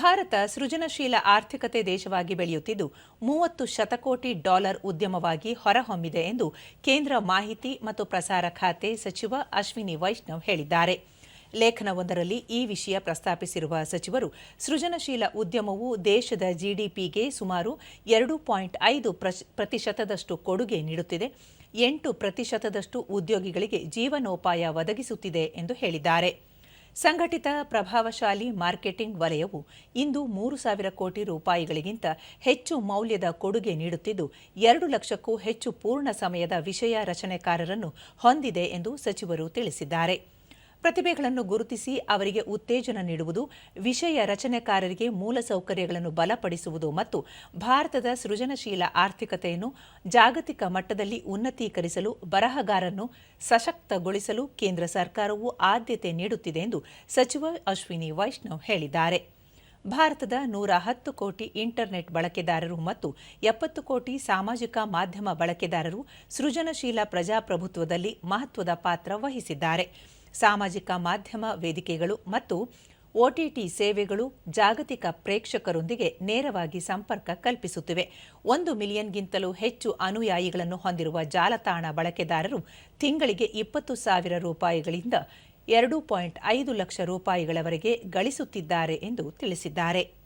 ಭಾರತ ಸೃಜನಶೀಲ ಆರ್ಥಿಕತೆ ದೇಶವಾಗಿ ಬೆಳೆಯುತ್ತಿದ್ದು, ಮೂವತ್ತು ಶತಕೋಟಿ ಡಾಲರ್ ಉದ್ಯಮವಾಗಿ ಹೊರಹೊಮ್ಮಿದೆ ಎಂದು ಕೇಂದ್ರ ಮಾಹಿತಿ ಮತ್ತು ಪ್ರಸಾರ ಖಾತೆ ಸಚಿವ ಅಶ್ವಿನಿ ವೈಷ್ಣವ್ ಹೇಳಿದ್ದಾರೆ. ಲೇಖನವೊಂದರಲ್ಲಿ ಈ ವಿಷಯ ಪ್ರಸ್ತಾಪಿಸಿರುವ ಸಚಿವರು, ಸೃಜನಶೀಲ ಉದ್ಯಮವು ದೇಶದ ಜಿಡಿಪಿಗೆ ಸುಮಾರು ಎರಡು ಪಾಯಿಂಟ್ ಐದು ಪ್ರತಿಶತದಷ್ಟು ಕೊಡುಗೆ ನೀಡುತ್ತಿದೆ. ಎಂಟು ಪ್ರತಿಶತದಷ್ಟು ಉದ್ಯೋಗಿಗಳಿಗೆ ಜೀವನೋಪಾಯ ಒದಗಿಸುತ್ತಿದೆ ಎಂದು ಹೇಳಿದ್ದಾರೆ. ಸಂಘಟಿತ ಪ್ರಭಾವಶಾಲಿ ಮಾರ್ಕೆಟಿಂಗ್ ವಲಯವು ಇಂದು ಮೂರು ಸಾವಿರ ಕೋಟಿ ರೂಪಾಯಿಗಳಿಗಿಂತ ಹೆಚ್ಚು ಮೌಲ್ಯದ ಕೊಡುಗೆ ನೀಡುತ್ತಿದ್ದು, ಎರಡು ಲಕ್ಷಕ್ಕೂ ಹೆಚ್ಚು ಪೂರ್ಣ ಸಮಯದ ವಿಷಯ ರಚನೆಕಾರರನ್ನು ಹೊಂದಿದೆ ಎಂದು ಸಚಿವರು ತಿಳಿಸಿದ್ದಾರೆ. ಪ್ರತಿಭೆಗಳನ್ನು ಗುರುತಿಸಿ ಅವರಿಗೆ ಉತ್ತೇಜನ ನೀಡುವುದು, ವಿಷಯ ರಚನೆಕಾರರಿಗೆ ಮೂಲಸೌಕರ್ಯಗಳನ್ನು ಬಲಪಡಿಸುವುದು ಮತ್ತು ಭಾರತದ ಸೃಜನಶೀಲ ಆರ್ಥಿಕತೆಯನ್ನು ಜಾಗತಿಕ ಮಟ್ಟದಲ್ಲಿ ಉನ್ನತೀಕರಿಸಲು ಬರಹಗಾರನ್ನು ಸಶಕ್ತಗೊಳಿಸಲು ಕೇಂದ್ರ ಸರ್ಕಾರವು ಆದ್ಯತೆ ನೀಡುತ್ತಿದೆ ಎಂದು ಸಚಿವ ಅಶ್ವಿನಿ ವೈಷ್ಣವ್ ಹೇಳಿದ್ದಾರೆ. ಭಾರತದ ನೂರ ಹತ್ತು ಕೋಟಿ ಇಂಟರ್ನೆಟ್ ಬಳಕೆದಾರರು ಮತ್ತು ಎಪ್ಪತ್ತು ಕೋಟಿ ಸಾಮಾಜಿಕ ಮಾಧ್ಯಮ ಬಳಕೆದಾರರು ಸೃಜನಶೀಲ ಪ್ರಜಾಪ್ರಭುತ್ವದಲ್ಲಿ ಮಹತ್ವದ ಪಾತ್ರ ವಹಿಸಿದ್ದಾರೆ. ಸಾಮಾಜಿಕ ಮಾಧ್ಯಮ ವೇದಿಕೆಗಳು ಮತ್ತು ಒಟಿಟಿ ಸೇವೆಗಳು ಜಾಗತಿಕ ಪ್ರೇಕ್ಷಕರೊಂದಿಗೆ ನೇರವಾಗಿ ಸಂಪರ್ಕ ಕಲ್ಪಿಸುತ್ತಿವೆ. ಒಂದು ಮಿಲಿಯನ್ಗಿಂತಲೂ ಹೆಚ್ಚು ಅನುಯಾಯಿಗಳನ್ನು ಹೊಂದಿರುವ ಜಾಲತಾಣ ಬಳಕೆದಾರರು ತಿಂಗಳಿಗೆ ಇಪ್ಪತ್ತು ಸಾವಿರ ರೂಪಾಯಿಗಳಿಂದ ಎರಡು ಪಾಯಿಂಟ್ ಐದು ಲಕ್ಷ ರೂಪಾಯಿಗಳವರೆಗೆ ಗಳಿಸುತ್ತಿದ್ದಾರೆ ಎಂದು ತಿಳಿಸಿದ್ದಾರೆ.